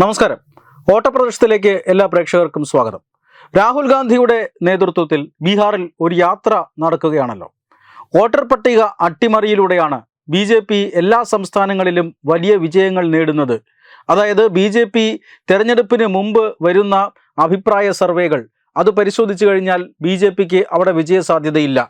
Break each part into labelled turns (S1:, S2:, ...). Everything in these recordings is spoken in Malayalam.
S1: നമസ്കാരം. ഓട്ടപ്രദർശനത്തിലേക്ക് എല്ലാ പ്രേക്ഷകർക്കും സ്വാഗതം. രാഹുൽ ഗാന്ധിയുടെ നേതൃത്വത്തിൽ ബീഹാറിൽ ഒരു യാത്ര നടക്കുകയാണല്ലോ. വോട്ടർ പട്ടിക അട്ടിമറിയിലൂടെയാണ് ബി ജെ പി എല്ലാ സംസ്ഥാനങ്ങളിലും വലിയ വിജയങ്ങൾ നേടുന്നത്. അതായത് ബി ജെ പി തെരഞ്ഞെടുപ്പിന് മുമ്പ് വരുന്ന അഭിപ്രായ സർവേകൾ അത് പരിശോധിച്ചു കഴിഞ്ഞാൽ ബി ജെ പിക്ക് അവിടെ വിജയസാധ്യതയില്ല.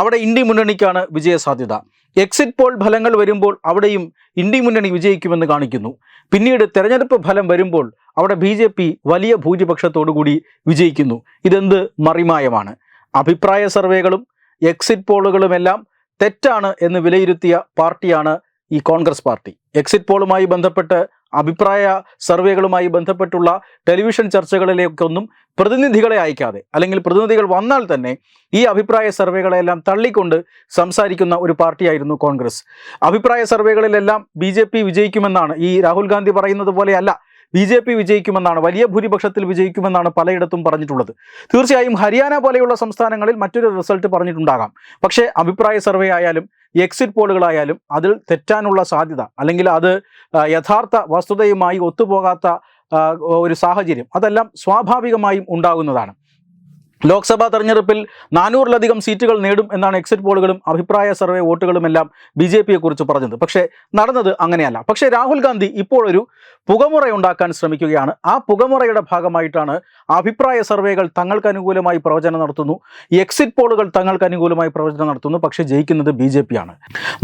S1: അവിടെ ഇന്ത്യ മുന്നണിക്കാണ് വിജയസാധ്യത. എക്സിറ്റ് പോൾ ഫലങ്ങൾ വരുമ്പോൾ അവിടെയും ഇന്ത്യ മുന്നണി വിജയിക്കുമെന്ന് കാണിക്കുന്നു. പിന്നീട് തെരഞ്ഞെടുപ്പ് ഫലം വരുമ്പോൾ അവിടെ ബി ജെ പി വലിയ ഭൂരിപക്ഷത്തോടുകൂടി വിജയിക്കുന്നു. ഇതെന്ത് മറിമായമാണ്? അഭിപ്രായ സർവേകളും എക്സിറ്റ് പോളുകളുമെല്ലാം തെറ്റാണ് എന്ന് വിലയിരുത്തിയ പാർട്ടിയാണ് ഈ കോൺഗ്രസ് പാർട്ടി. എക്സിറ്റ് പോളുമായി ബന്ധപ്പെട്ട് അഭിപ്രായ സർവേകളുമായി ബന്ധപ്പെട്ടുള്ള ടെലിവിഷൻ ചർച്ചകളിലേക്കൊന്നും പ്രതിനിധികളെ അയക്കാതെ അല്ലെങ്കിൽ പ്രതിനിധികൾ വന്നാൽ തന്നെ ഈ അഭിപ്രായ സർവേകളെല്ലാം തള്ളിക്കൊണ്ട് സംസാരിക്കുന്ന ഒരു പാർട്ടിയായിരുന്നു കോൺഗ്രസ്. അഭിപ്രായ സർവേകളിലെല്ലാം ബി ജെ പി വിജയിക്കുമെന്നാണ് ഈ രാഹുൽ ഗാന്ധി പറയുന്നത് പോലെയല്ല. ബി ജെ പി വിജയിക്കുമെന്നാണ് വലിയ ഭൂരിപക്ഷത്തിൽ വിജയിക്കുമെന്നാണ് പലയിടത്തും പറഞ്ഞിട്ടുള്ളത്. തീർച്ചയായും ഹരിയാന പോലെയുള്ള സംസ്ഥാനങ്ങളിൽ മറ്റൊരു റിസൾട്ട് പറഞ്ഞിട്ടുണ്ടാകാം. പക്ഷേ അഭിപ്രായ സർവേ ആയാലും എക്സിറ്റ് പോളുകളായാലും അതിൽ തെറ്റാനുള്ള സാധ്യത അല്ലെങ്കിൽ അത് യഥാർത്ഥ വസ്തുതയുമായി ഒത്തുപോകാത്ത ഒരു സാഹചര്യം അതെല്ലാം സ്വാഭാവികമായും ഉണ്ടാകുന്നതാണ്. ലോക്സഭാ തെരഞ്ഞെടുപ്പിൽ നാനൂറിലധികം സീറ്റുകൾ നേടും എന്നാണ് എക്സിറ്റ് പോളുകളും അഭിപ്രായ സർവേ വോട്ടുകളുമെല്ലാം ബി ജെ പിയെ കുറിച്ച് പറഞ്ഞത്. പക്ഷേ നടന്നത് അങ്ങനെയല്ല. പക്ഷേ രാഹുൽ ഗാന്ധി ഇപ്പോൾ ഒരു പുകമുറ ഉണ്ടാക്കാൻ ശ്രമിക്കുകയാണ്. ആ പുകമുറയുടെ ഭാഗമായിട്ടാണ് അഭിപ്രായ സർവേകൾ തങ്ങൾക്ക് അനുകൂലമായി പ്രവചനം നടത്തുന്നു. എക്സിറ്റ് പോളുകൾ തങ്ങൾക്ക് അനുകൂലമായി പ്രവചനം നടത്തുന്നു. പക്ഷേ ജയിക്കുന്നത് ബി ജെ പിയാണ്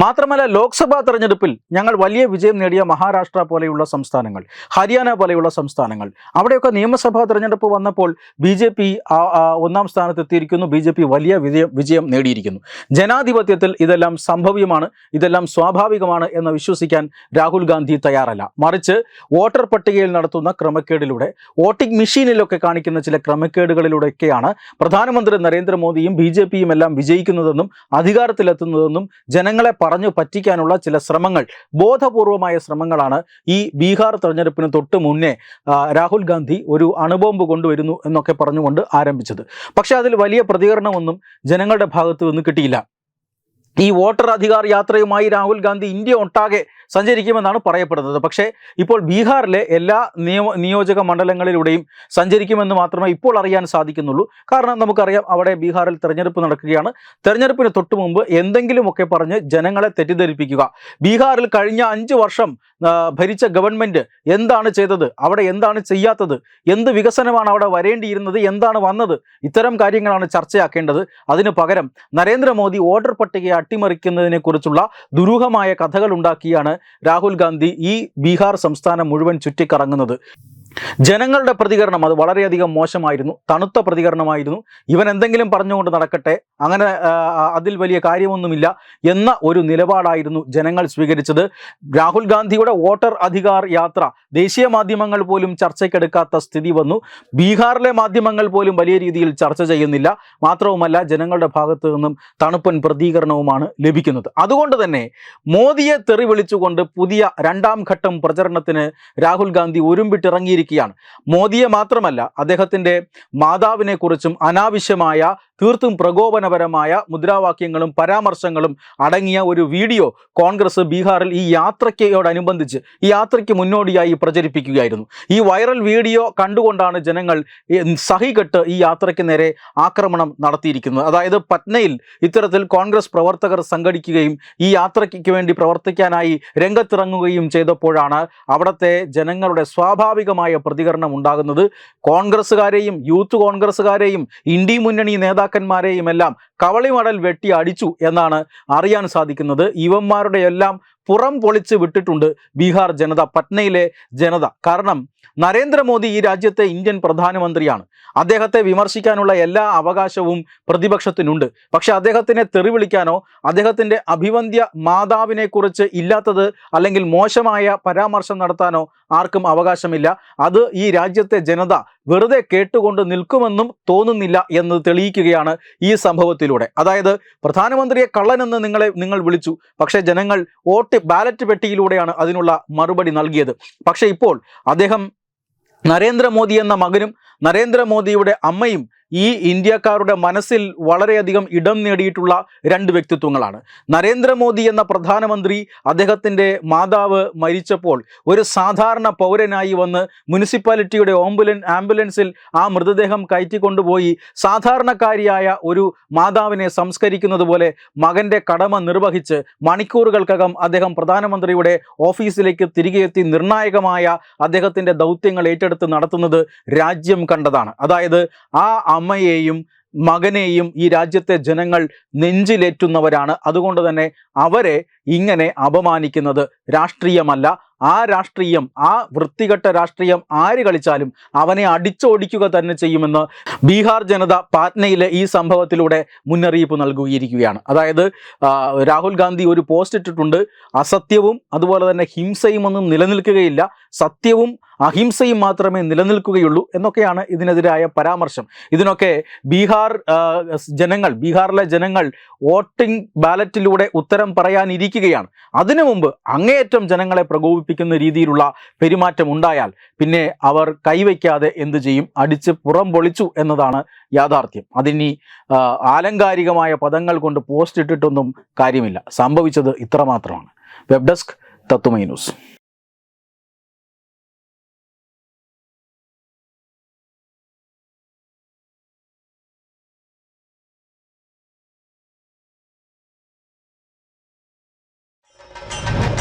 S1: മാത്രമല്ല ലോക്സഭാ തെരഞ്ഞെടുപ്പിൽ ഞങ്ങൾ വലിയ വിജയം നേടിയ മഹാരാഷ്ട്ര പോലെയുള്ള സംസ്ഥാനങ്ങൾ ഹരിയാന പോലെയുള്ള സംസ്ഥാനങ്ങൾ അവിടെയൊക്കെ നിയമസഭാ തെരഞ്ഞെടുപ്പ് വന്നപ്പോൾ ബി ജെ പി ഒന്നാം സ്ഥാനത്ത് എത്തിയിരിക്കുന്നു ബി ജെ പി വലിയ വിജയം വിജയം നേടിയിരിക്കുന്നു. ജനാധിപത്യത്തിൽ ഇതെല്ലാം സംഭവ്യമാണ് ഇതെല്ലാം സ്വാഭാവികമാണ് എന്ന് വിശ്വസിക്കാൻ രാഹുൽ ഗാന്ധി തയ്യാറല്ല. മറിച്ച് വോട്ടർ പട്ടികയിൽ നടത്തുന്ന ക്രമക്കേടിലൂടെ വോട്ടിംഗ് മെഷീനിലൊക്കെ കാണിക്കുന്ന ചില ക്രമക്കേടുകളിലൂടെയൊക്കെയാണ് പ്രധാനമന്ത്രി നരേന്ദ്രമോദിയും ബി ജെ പിയും എല്ലാം വിജയിക്കുന്നതെന്നും അധികാരത്തിലെത്തുന്നതെന്നും ജനങ്ങളെ പറഞ്ഞു പറ്റിക്കാനുള്ള ചില ശ്രമങ്ങൾ ബോധപൂർവമായ ശ്രമങ്ങളാണ് ഈ ബീഹാർ തെരഞ്ഞെടുപ്പിന് തൊട്ട് മുന്നേ രാഹുൽ ഗാന്ധി ഒരു അണുബോംബ് കൊണ്ടുവരുന്നു എന്നൊക്കെ പറഞ്ഞുകൊണ്ട് ആരംഭിച്ചത്. പക്ഷേ അതിൽ വലിയ പ്രതികരണമൊന്നും ജനങ്ങളുടെ ഭാഗത്തു നിന്ന് കിട്ടിയില്ല. ഈ വോട്ടർ അധികാർ യാത്രയുമായി രാഹുൽ ഗാന്ധി ഇന്ത്യ ഒട്ടാകെ സഞ്ചരിക്കുമെന്നാണ് പറയപ്പെടുന്നത്. പക്ഷേ ഇപ്പോൾ ബീഹാറിലെ എല്ലാ നിയമ നിയോജക മണ്ഡലങ്ങളിലൂടെയും സഞ്ചരിക്കുമെന്ന് മാത്രമേ ഇപ്പോൾ അറിയാൻ സാധിക്കുന്നുള്ളൂ. കാരണം നമുക്കറിയാം അവിടെ ബീഹാറിൽ തെരഞ്ഞെടുപ്പ് നടക്കുകയാണ്. തെരഞ്ഞെടുപ്പിന് തൊട്ട് മുമ്പ് എന്തെങ്കിലുമൊക്കെ പറഞ്ഞ് ജനങ്ങളെ തെറ്റിദ്ധരിപ്പിക്കുക. ബീഹാറിൽ കഴിഞ്ഞ അഞ്ച് വർഷം ഭരിച്ച ഗവൺമെന്റ് എന്താണ് ചെയ്തത്? അവിടെ എന്താണ് ചെയ്യാത്തത്? എന്ത് വികസനമാണ് അവിടെ വരേണ്ടിയിരുന്നത്? എന്താണ് വന്നത്? ഇത്തരം കാര്യങ്ങളാണ് ചർച്ചയാക്കേണ്ടത്. അതിന് പകരം നരേന്ദ്രമോദി വോട്ടർ പട്ടികയെ അട്ടിമറിക്കുന്നതിനെ കുറിച്ചുള്ള ദുരൂഹമായ കഥകൾ ഉണ്ടാക്കിയാണ് രാഹുൽ ഗാന്ധി ഈ ബീഹാർ സംസ്ഥാനം മുഴുവൻ ചുറ്റിക്കറങ്ങുന്നത്. ജനങ്ങളുടെ പ്രതികരണം അത് വളരെയധികം മോശമായിരുന്നു. തണുത്ത പ്രതികരണമായിരുന്നു. ഇവൻ എന്തെങ്കിലും പറഞ്ഞുകൊണ്ട് നടക്കട്ടെ അങ്ങനെ അതിൽ വലിയ കാര്യമൊന്നുമില്ല എന്ന ഒരു നിലപാടായിരുന്നു ജനങ്ങൾ സ്വീകരിച്ചത്. രാഹുൽ ഗാന്ധിയുടെ വോട്ടർ അധികാർ യാത്ര ദേശീയ മാധ്യമങ്ങൾ പോലും ചർച്ചയ്ക്കെടുക്കാത്ത സ്ഥിതി വന്നു. ബീഹാറിലെ മാധ്യമങ്ങൾ പോലും വലിയ രീതിയിൽ ചർച്ച ചെയ്യുന്നില്ല. മാത്രവുമല്ല ജനങ്ങളുടെ ഭാഗത്തു നിന്നും തണുപ്പൻ പ്രതികരണവുമാണ് ലഭിക്കുന്നത്. അതുകൊണ്ട് തന്നെ മോദിയെ തെറി വിളിച്ചുകൊണ്ട് പുതിയ രണ്ടാം ഘട്ടം പ്രചരണത്തിന് രാഹുൽ ഗാന്ധി ഒരുമ്പിട്ടിറങ്ങിയിരിക്കുകയാണ് മോദിയെ മാത്രമല്ല അദ്ദേഹത്തിന്റെ മാതാവിനെ കുറിച്ചും അനാവശ്യമായ തീർത്തും പ്രകോപനപരമായ മുദ്രാവാക്യങ്ങളും പരാമർശങ്ങളും അടങ്ങിയ ഒരു വീഡിയോ കോൺഗ്രസ് ബീഹാറിൽ ഈ യാത്രയ്ക്കോടനുബന്ധിച്ച് ഈ യാത്രയ്ക്ക് മുന്നോടിയായി പ്രചരിപ്പിക്കുകയായിരുന്നു. ഈ വൈറൽ വീഡിയോ കണ്ടുകൊണ്ടാണ് ജനങ്ങൾ സഹി സഹികെട്ട് ഈ യാത്രയ്ക്ക് നേരെ ആക്രമണം നടത്തിയിരിക്കുന്നത്. അതായത് പട്നയിൽ ഇത്തരത്തിൽ കോൺഗ്രസ് പ്രവർത്തകർ സംഘടിക്കുകയും ഈ യാത്രയ്ക്ക് വേണ്ടി പ്രവർത്തിക്കാനായി രംഗത്തിറങ്ങുകയും ചെയ്തപ്പോഴാണ് അവിടുത്തെ ജനങ്ങളുടെ സ്വാഭാവികമായ പ്രതികരണം ഉണ്ടാകുന്നത്. കോൺഗ്രസ്സുകാരെയും യൂത്ത് കോൺഗ്രസ്സുകാരെയും ഇന്ത്യ മുന്നണി നേതാക്കന്മാരെയും എല്ലാം കവളിമടൽ വെട്ടി അടിച്ചു എന്നാണ് അറിയാൻ സാധിക്കുന്നത്. ഇവന്മാരുടെ എല്ലാം പുറം പൊളിച്ച് വിട്ടിട്ടുണ്ട് ബീഹാർ ജനത പട്നയിലെ ജനത. കാരണം നരേന്ദ്രമോദി ഈ രാജ്യത്തെ ഇന്ത്യൻ പ്രധാനമന്ത്രിയാണ്. അദ്ദേഹത്തെ വിമർശിക്കാനുള്ള എല്ലാ അവകാശവും പ്രതിപക്ഷത്തിനുണ്ട്. പക്ഷെ അദ്ദേഹത്തിനെ തെറിവിളിക്കാനോ അദ്ദേഹത്തിന്റെ അഭിവന്ധ്യ മാതാവിനെ കുറിച്ച് ഇല്ലാത്തത് അല്ലെങ്കിൽ മോശമായ പരാമർശം നടത്താനോ ആർക്കും അവകാശമില്ല. അത് ഈ രാജ്യത്തെ ജനത വെറുതെ കേട്ടുകൊണ്ട് നിൽക്കുമെന്നും തോന്നുന്നില്ല എന്ന് തെളിയിക്കുകയാണ് ഈ സംഭവത്തിലൂടെ അതായത് പ്രധാനമന്ത്രിയെ കള്ളനെന്ന് നിങ്ങളെ നിങ്ങൾ വിളിച്ചു. പക്ഷേ ജനങ്ങൾ വോട്ട് ബാലറ്റ് പെട്ടിയിലൂടെയാണ് അതിനുള്ള മറുപടി നൽകിയത്. പക്ഷേ ഇപ്പോൾ അദ്ദേഹം നരേന്ദ്രമോദി എന്ന മകനും നരേന്ദ്രമോദിയുടെ അമ്മയും ഈ ഇന്ത്യക്കാരുടെ മനസ്സിൽ വളരെയധികം ഇടം നേടിയിട്ടുള്ള രണ്ട് വ്യക്തിത്വങ്ങളാണ്. നരേന്ദ്രമോദി എന്ന പ്രധാനമന്ത്രി അദ്ദേഹത്തിന്റെ മാതാവ് മരിച്ചപ്പോൾ ഒരു സാധാരണ പൗരനായി വന്ന് മുനിസിപ്പാലിറ്റിയുടെ ഓംബുലൻ ആംബുലൻസിൽ ആ മൃതദേഹം കയറ്റിക്കൊണ്ടുപോയി സാധാരണക്കാരിയായ ഒരു മാതാവിനെ സംസ്കരിക്കുന്നത് പോലെ മകന്റെ കടമ നിർവഹിച്ച് മണിക്കൂറുകൾക്കകം അദ്ദേഹം പ്രധാനമന്ത്രിയുടെ ഓഫീസിലേക്ക് തിരികെ എത്തി നിർണായകമായ അദ്ദേഹത്തിന്റെ ദൗത്യങ്ങൾ ഏറ്റെടുത്ത് നടത്തുന്നത് രാജ്യം കണ്ടതാണ്. അതായത് ആ അമ്മയെയും മകനെയും ഈ രാജ്യത്തെ ജനങ്ങൾ നെഞ്ചിലേറ്റുന്നവരാണ്. അതുകൊണ്ട് തന്നെ അവരെ ഇങ്ങനെ അപമാനിക്കുന്നത് രാഷ്ട്രീയമല്ല. ആ രാഷ്ട്രീയം ആ വൃത്തികെട്ട രാഷ്ട്രീയം ആര് കളിച്ചാലും അവനെ അടിച്ചോടിക്കുക തന്നെ ചെയ്യുമെന്ന് ബീഹാർ ജനത പാറ്റ്നയിലെ ഈ സംഭവത്തിലൂടെ മുന്നറിയിപ്പ് നൽകിയിരിക്കുകയാണ്. അതായത് രാഹുൽ ഗാന്ധി ഒരു പോസ്റ്റ് ഇട്ടിട്ടുണ്ട്. അസത്യവും അതുപോലെ തന്നെ ഹിംസയും ഒന്നും നിലനിൽക്കുകയില്ല. സത്യവും അഹിംസയും മാത്രമേ നിലനിൽക്കുകയുള്ളൂ എന്നൊക്കെയാണ് ഇതിനെതിരായ പരാമർശം. ഇതിനൊക്കെ ബീഹാർ ജനങ്ങൾ ബീഹാറിലെ ജനങ്ങൾ വോട്ടിംഗ് ബാലറ്റിലൂടെ ഉത്തരം പറയാനിരിക്കുകയാണ്. അതിനു മുമ്പ് അങ്ങേയറ്റം ജനങ്ങളെ പ്രകോപിപ്പിക്കുന്ന രീതിയിലുള്ള പെരുമാറ്റം ഉണ്ടായാൽ പിന്നെ അവർ കൈവയ്ക്കാതെ എന്തു ചെയ്യും? അടിച്ച് പുറം പൊളിച്ചു എന്നതാണ് യാഥാർത്ഥ്യം. അതിനി ആലങ്കാരികമായ പദങ്ങൾ കൊണ്ട് പോസ്റ്റ് ഇട്ടിട്ടൊന്നും കാര്യമില്ല. സംഭവിച്ചത് ഇത്രമാത്രമാണ്. വെബ് ഡെസ്ക് തത്തുമൈ ന്യൂസ്.